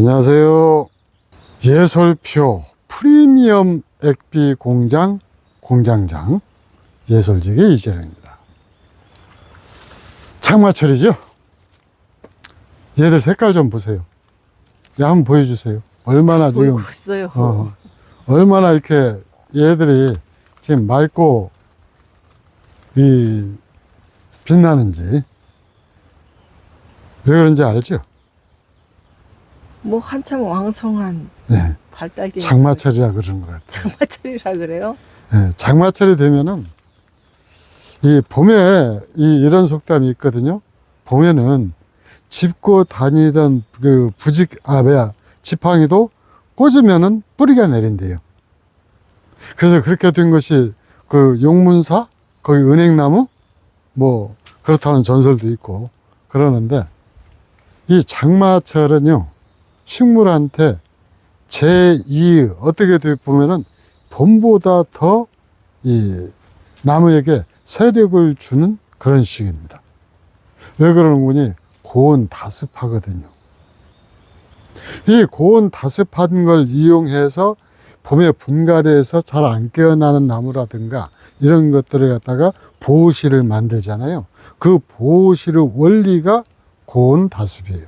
안녕하세요. 예솔표 프리미엄 액비 공장 공장장 예솔직의 이재령입니다. 장마철이죠? 얘들 색깔 좀 보세요. 야, 한번 보여주세요. 얼마나 지금, 있어요. 어, 얼마나 이렇게 얘들이 지금 맑고, 이, 빛나는지. 왜 그런지 알죠? 뭐 한참 왕성한 네. 발달기 장마철이라 그러는 것 같아요. 장마철이라 그래요? 예, 장마철이 되면은 이 봄에 이 이런 속담이 있거든요. 봄에는 짚고 다니던 그 부직 아 뭐야 지팡이도 꽂으면은 뿌리가 내린대요. 그래서 그렇게 된 것이 그 용문사 거기 은행나무 뭐 그렇다는 전설도 있고 그러는데 이 장마철은요 식물한테 제2 어떻게 돼 보면은 봄보다 더 이 나무에게 세력을 주는 그런 시기입니다. 왜 그러는 거니? 고온 다습하거든요. 이 고온 다습한 걸 이용해서 봄에 분갈이해서 잘 안 깨어나는 나무라든가 이런 것들을 갖다가 보호실을 만들잖아요. 그 보호실의 원리가 고온 다습이에요.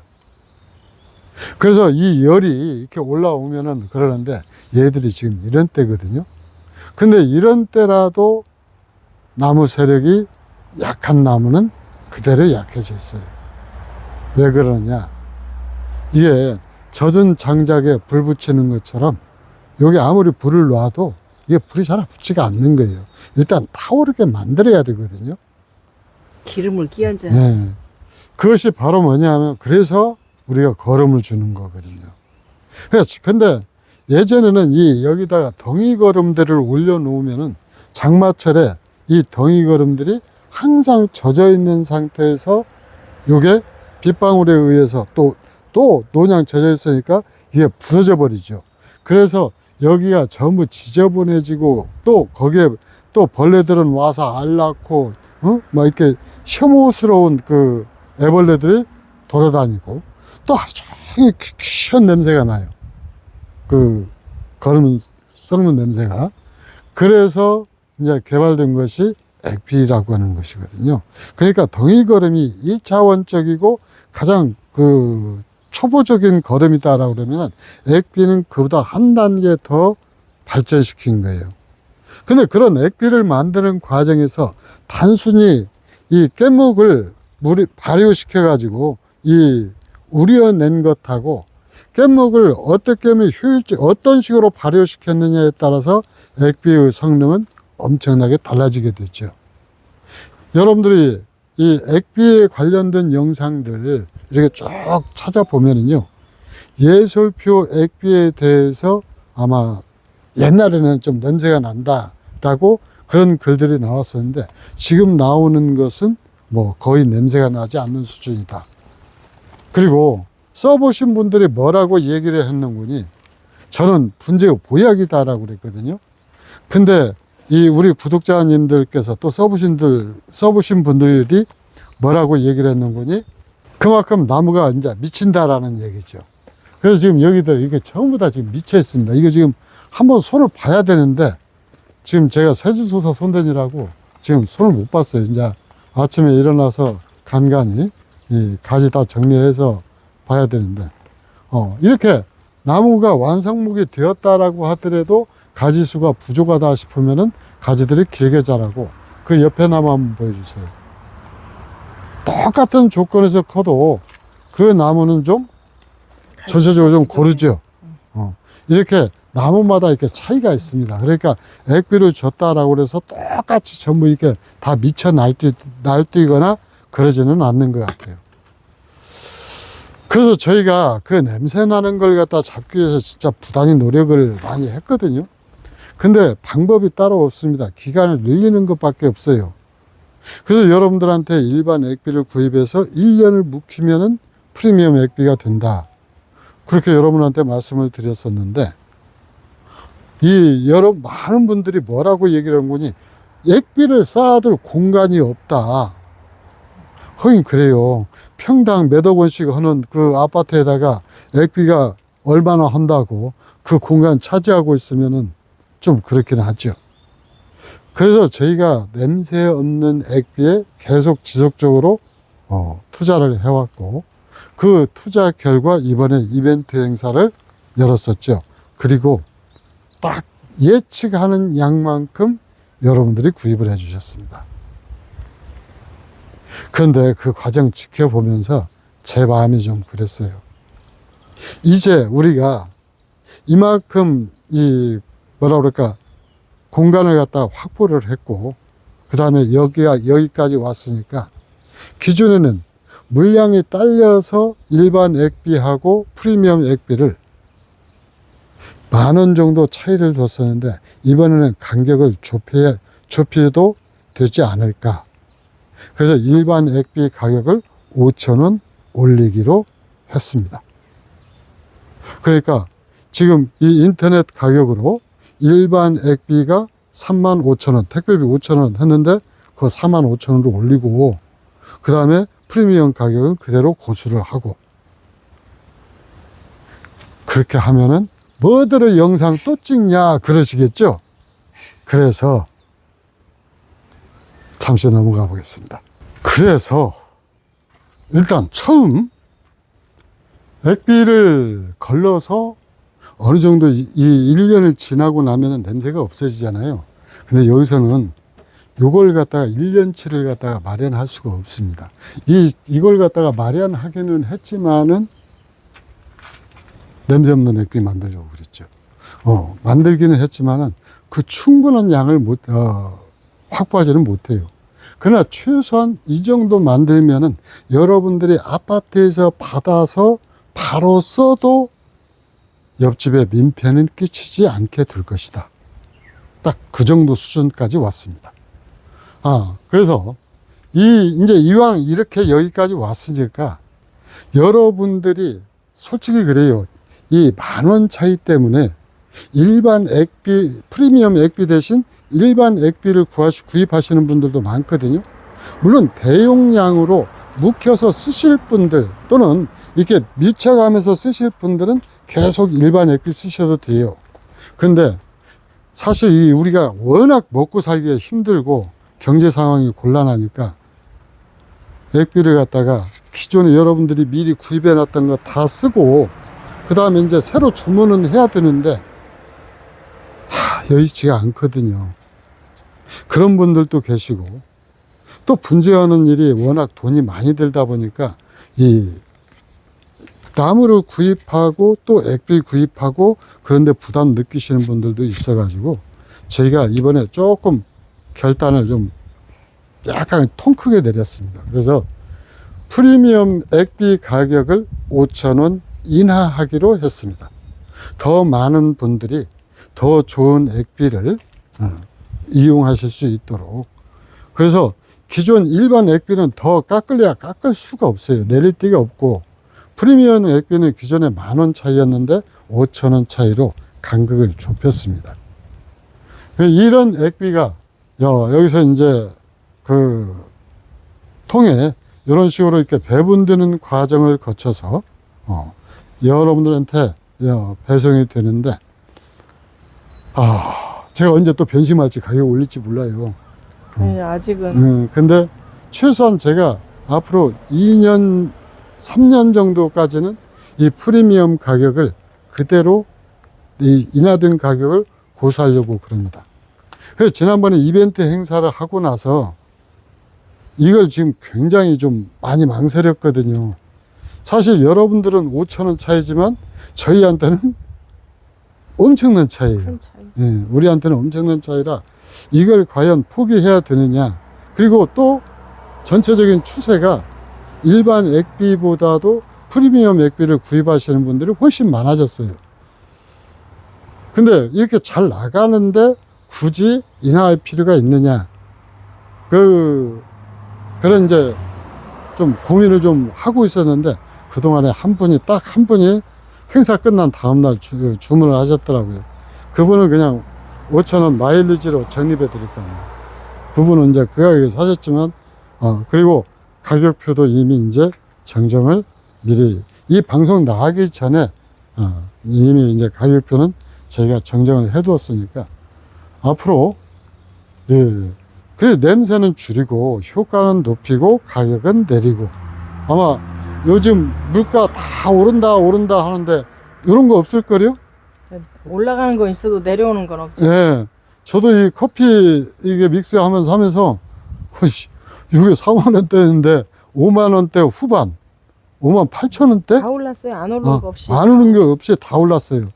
그래서 이 열이 이렇게 올라오면은 그러는데 얘들이 지금 이런 때거든요. 근데 이런 때라도 나무 세력이 약한 나무는 그대로 약해져 있어요. 왜 그러냐? 이게 젖은 장작에 불 붙이는 것처럼 여기 아무리 불을 놔도 이게 불이 잘 붙지가 않는 거예요. 일단 타오르게 만들어야 되거든요. 기름을 끼얹어. 네. 그것이 바로 뭐냐면 그래서 우리가 걸음을 주는 거거든요. 근데 예전에는 이 여기다가 덩이 걸음들을 올려 놓으면은 장마철에 이 덩이 걸음들이 항상 젖어 있는 상태에서 요게 빗방울에 의해서 또또 논양 젖어 있으니까 이게 부서져 버리죠. 그래서 여기가 전부 지저분해지고 또 거기에 또 벌레들은 와서 알 낳고 어? 막 이렇게 혐오스러운 그 애벌레들이 돌아다니고 또 하루 종일 귀한 냄새가 나요. 그 걸으면 썩는 냄새가. 그래서 이제 개발된 것이 액비라고 하는 것이거든요. 그러니까 덩이 걸음이 일차원적이고 가장 그 초보적인 걸음이다라고 그러면 액비는 그보다 한 단계 더 발전시킨 거예요. 근데 그런 액비를 만드는 과정에서 단순히 이 깻목을 물이 발효시켜 가지고 이 우려낸 것하고 깻목을 어떻게 하면 효율적 어떤 식으로 발효시켰느냐에 따라서 액비의 성능은 엄청나게 달라지게 되죠. 여러분들이 이 액비에 관련된 영상들 이렇게 쭉 찾아보면은요. 예솔표 액비에 대해서 아마 옛날에는 좀 냄새가 난다라고 그런 글들이 나왔었는데 지금 나오는 것은 뭐 거의 냄새가 나지 않는 수준이다. 그리고 써보신 분들이 뭐라고 얘기를 했는군이 저는 분재의 보약이다라고 그랬거든요. 근데 이 우리 구독자님들께서 또 써보신 들, 써보신 분들이 뭐라고 얘기를 했는군이 그만큼 나무가 이제 미친다라는 얘기죠. 그래서 지금 여기들 이게 전부 다 지금 미쳐 있습니다. 이거 지금 한번 손을 봐야 되는데 지금 제가 세진소사 손대느라고 지금 손을 못 봤어요. 이제 아침에 일어나서 간간히 이 가지 다 정리해서 봐야 되는데 어 이렇게 나무가 완성목이 되었다라고 하더라도 가지 수가 부족하다 싶으면은 가지들이 길게 자라고 그 옆에 나무 한번 보여주세요. 똑같은 조건에서 커도 그 나무는 좀 전체적으로 좀 고르죠. 어. 이렇게 나무마다 이렇게 차이가 있습니다. 그러니까 액비를 줬다라고 해서 똑같이 전부 이렇게 다 미쳐 날뛰, 날뛰거나 그러지는 않는 것 같아요. 그래서 저희가 그 냄새 나는 걸 갖다 잡기 위해서 진짜 부단히 노력을 많이 했거든요. 근데 방법이 따로 없습니다. 기간을 늘리는 것밖에 없어요. 그래서 여러분들한테 일반 액비를 구입해서 1년을 묵히면은 프리미엄 액비가 된다. 그렇게 여러분한테 말씀을 드렸었는데, 이 여러 많은 분들이 뭐라고 얘기를 한 거니, 액비를 쌓아둘 공간이 없다. 하긴 그래요. 평당 몇억 원씩 하는 그 아파트에다가 액비가 얼마나 한다고 그 공간 차지하고 있으면은 좀 그렇긴 하죠. 그래서 저희가 냄새 없는 액비에 계속 지속적으로 어, 투자를 해왔고 그 투자 결과 이번에 이벤트 행사를 열었었죠. 그리고 딱 예측하는 양만큼 여러분들이 구입을 해주셨습니다. 그런데 그 과정 지켜보면서 제 마음이 좀 그랬어요. 이제 우리가 이만큼 이 뭐라 그럴까 공간을 갖다 확보를 했고 그 다음에 여기가 여기까지 왔으니까 기존에는 물량이 딸려서 일반 액비하고 프리미엄 액비를 만 원 정도 차이를 뒀었는데 이번에는 간격을 좁혀 좁혀도 되지 않을까. 그래서 일반 액비 가격을 5천 원 올리기로 했습니다. 그러니까 지금 이 인터넷 가격으로 일반 액비가 3만 5천 원, 택배비 5천 원 했는데 그거 4만 5천 원으로 올리고 그 다음에 프리미엄 가격은 그대로 고수를 하고 그렇게 하면은 뭐들을 영상 또 찍냐 그러시겠죠? 그래서 잠시 넘어가 보겠습니다. 그래서 일단 처음 액비를 걸러서 어느 정도 이, 이 1년을 지나고 나면은 냄새가 없어지잖아요. 근데 여기서는 요걸 갖다가 1년치를 갖다가 마련할 수가 없습니다. 이, 이걸 갖다가 마련하기는 했지만은 냄새 없는 액비 만들려고 그랬죠. 어, 만들기는 했지만은 그 충분한 양을 못, 어, 확보하지는 못해요. 그러나 최소한 이 정도 만들면은 여러분들이 아파트에서 받아서 바로 써도 옆집에 민폐는 끼치지 않게 될 것이다. 딱 그 정도 수준까지 왔습니다. 아, 그래서 이, 이제 이왕 이렇게 여기까지 왔으니까 여러분들이 솔직히 그래요. 이 만 원 차이 때문에 일반 액비, 프리미엄 액비 대신 일반 액비를 구하시, 구입하시는 분들도 많거든요. 물론 대용량으로 묵혀서 쓰실 분들 또는 이렇게 밀착하면서 쓰실 분들은 계속 일반 액비 쓰셔도 돼요. 근데 사실 이 우리가 워낙 먹고 살기가 힘들고 경제 상황이 곤란하니까 액비를 갖다가 기존에 여러분들이 미리 구입해 놨던 거 다 쓰고 그 다음에 이제 새로 주문은 해야 되는데 하, 여의치가 않거든요. 그런 분들도 계시고 또 분재하는 일이 워낙 돈이 많이 들다 보니까 이 나무를 구입하고 또 액비 구입하고 그런데 부담 느끼시는 분들도 있어 가지고 저희가 이번에 조금 결단을 좀 약간 통 크게 내렸습니다. 그래서 프리미엄 액비 가격을 5,000원 인하하기로 했습니다. 더 많은 분들이 더 좋은 액비를 어, 이용하실 수 있도록. 그래서 기존 일반 액비는 더 깎을래야 깎을 수가 없어요. 내릴 데가 없고 프리미엄 액비는 기존에 만 원 차이였는데 5천 원 차이로 간격을 좁혔습니다. 이런 액비가 여- 여기서 이제 그 통해 이런 식으로 이렇게 배분되는 과정을 거쳐서 어, 여러분들한테 어, 배송이 되는데 아 제가 언제 또 변심할지 가격 올릴지 몰라요. 네, 아직은 음, 근데 최소한 제가 앞으로 2년, 3년 정도까지는 이 프리미엄 가격을 그대로 이 인하된 가격을 고수하려고 그럽니다. 그래서 지난번에 이벤트 행사를 하고 나서 이걸 지금 굉장히 좀 많이 망설였거든요. 사실 여러분들은 5천원 차이지만 저희한테는 엄청난 차이예요. 큰 차이. 예, 우리한테는 엄청난 차이라 이걸 과연 포기해야 되느냐. 그리고 또 전체적인 추세가 일반 액비보다도 프리미엄 액비를 구입하시는 분들이 훨씬 많아졌어요. 근데 이렇게 잘 나가는데 굳이 인하할 필요가 있느냐. 그, 그런 이제 좀 고민을 좀 하고 있었는데 그동안에 한 분이 딱 한 분이 행사 끝난 다음날 주, 주문을 하셨더라고요. 그분은 그냥 5천원 마일리지로 적립해 드릴 겁니다. 그분은 이제 그 가격에 사셨지만, 어, 그리고 가격표도 이미 이제 정정을 미리, 이 방송 나가기 전에 어, 이미 이제 가격표는 저희가 정정을 해 두었으니까 앞으로 예, 그 냄새는 줄이고 효과는 높이고 가격은 내리고 아마 요즘 물가 다 오른다 오른다 하는데 이런 거 없을 거요? 올라가는 건 있어도 내려오는 건 없죠. 예. 저도 이 커피 이게 믹스 하면서 하면서 허이씨, 이게 4만 원대인데 5만 원대 후반 5만 8천 원대? 다 올랐어요. 안 오르는 어, 거 없이. 안 오는 게 없이 다 올랐어요.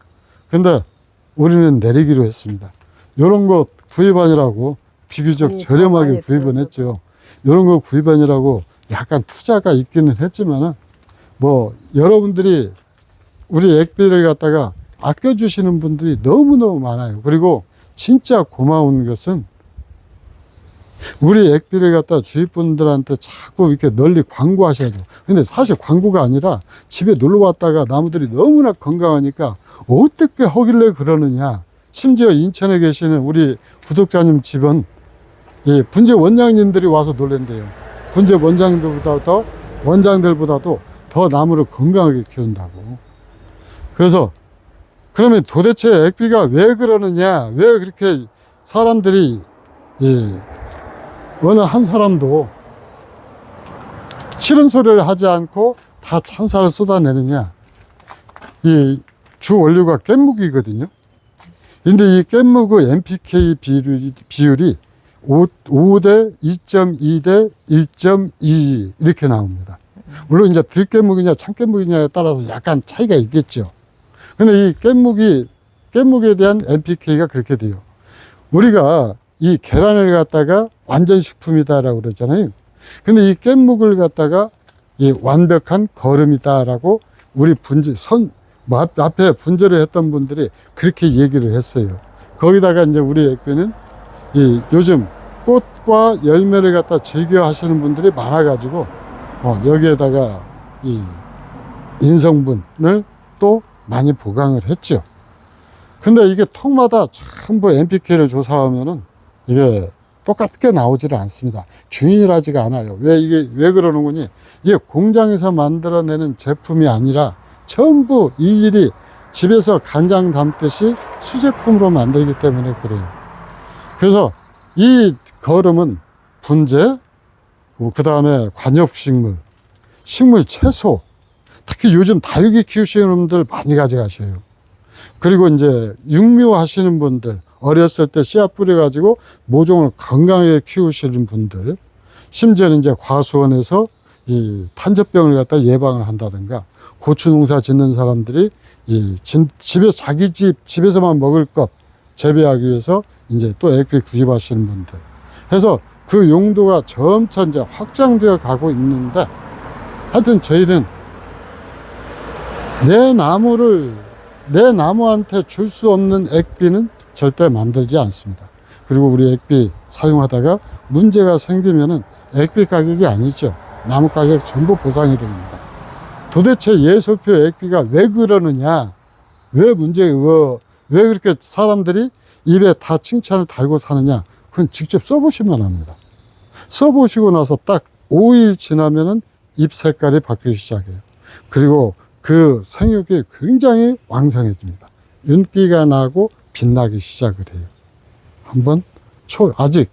근데 우리는 내리기로 했습니다. 이런 거 구입안이라고 비교적 더 저렴하게 구입은. 했죠. 이런 거 구입안이라고 약간 투자가 있기는 했지만은 뭐 여러분들이 우리 액비를 갖다가 아껴주시는 분들이 너무너무 많아요. 그리고 진짜 고마운 것은 우리 액비를 갖다 주위분들한테 자꾸 이렇게 널리 광고하셔야 돼요. 근데 사실 광고가 아니라 집에 놀러 왔다가 나무들이 너무나 건강하니까 어떻게 하길래 그러느냐. 심지어 인천에 계시는 우리 구독자님 집은 이 분재 원장님들이 와서 놀랜대요. 분재 원장들보다도 원장들보다도 더 나무를 건강하게 키운다고. 그래서 그러면 도대체 액비가 왜 그러느냐? 왜 그렇게 사람들이 이 어느 한 사람도 싫은 소리를 하지 않고 다 찬사를 쏟아내느냐? 이 주 원료가 깻묵이거든요. 근데 이 깻묵의 NPK 비율이, 비율이 5, 5대 2.2대 1.2 이렇게 나옵니다. 물론 이제 들깻묵이냐 참깻묵이냐에 따라서 약간 차이가 있겠죠. 근데 이 깻묵이, 깻묵에 대한 NPK가 그렇게 돼요. 우리가 이 계란을 갖다가 완전 식품이다라고 그랬잖아요. 근데 이 깻묵을 갖다가 이 완벽한 거름이다라고 우리 분재, 선, 뭐 앞- 앞에 분재를 했던 분들이 그렇게 얘기를 했어요. 거기다가 이제 우리 액비는 이 요즘 꽃과 열매를 갖다 즐겨 하시는 분들이 많아가지고 어, 여기에다가 이 인성분을 또 많이 보강을 했죠. 근데 이게 통마다 전부 NPK를 조사하면은 이게 똑같게 나오지를 않습니다. 균일하지가 않아요. 왜 이게 왜 그러는 거니? 이게 공장에서 만들어내는 제품이 아니라 전부 이 일이 집에서 간장 담듯이 수제품으로 만들기 때문에 그래요. 그래서 이 거름은 분재, 그 다음에 관엽식물, 식물 채소, 특히 요즘 다육이 키우시는 분들 많이 가져가셔요. 그리고 이제 육묘 하시는 분들, 어렸을 때 씨앗 뿌려가지고 모종을 건강하게 키우시는 분들, 심지어는 이제 과수원에서 이 탄저병을 갖다 예방을 한다든가 고추 농사 짓는 사람들이 이 진- 집에 자기 집 집에서만 먹을 것 재배하기 위해서 이제 또 액비 구입하시는 분들 해서 그 용도가 점차 이제 확장되어 가고 있는데 하여튼 저희는 내 나무를 내 나무한테 줄 수 없는 액비는 절대 만들지 않습니다. 그리고 우리 액비 사용하다가 문제가 생기면은 액비 가격이 아니죠. 나무 가격 전부 보상이 됩니다. 도대체 예솔표 액비가 왜 그러느냐? 왜 문제, 왜, 왜 그렇게 사람들이 입에 다 칭찬을 달고 사느냐? 그건 직접 써보시면 합니다. 써보시고 나서 딱 5일 지나면은 잎 색깔이 바뀌기 시작해요. 그리고 그 생육이 굉장히 왕성해집니다. 윤기가 나고 빛나기 시작을 해요. 한번 초, 아직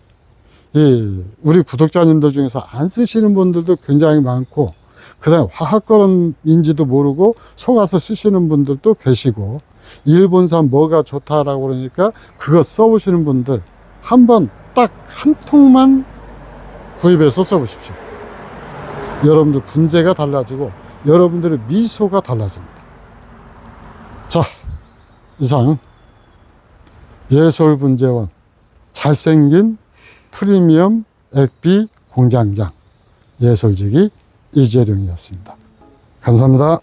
이 우리 구독자님들 중에서 안 쓰시는 분들도 굉장히 많고 그 다음에 화학거름인지도 모르고 속아서 쓰시는 분들도 계시고 일본산 뭐가 좋다라고 그러니까 그거 써보시는 분들 한 번 딱 한 통만 구입해서 써보십시오. 여러분들 분재가 달라지고 여러분들의 미소가 달라집니다. 자, 이상 예솔분재원 잘생긴 프리미엄 액비 공장장 예솔직이 이재룡이었습니다. 감사합니다.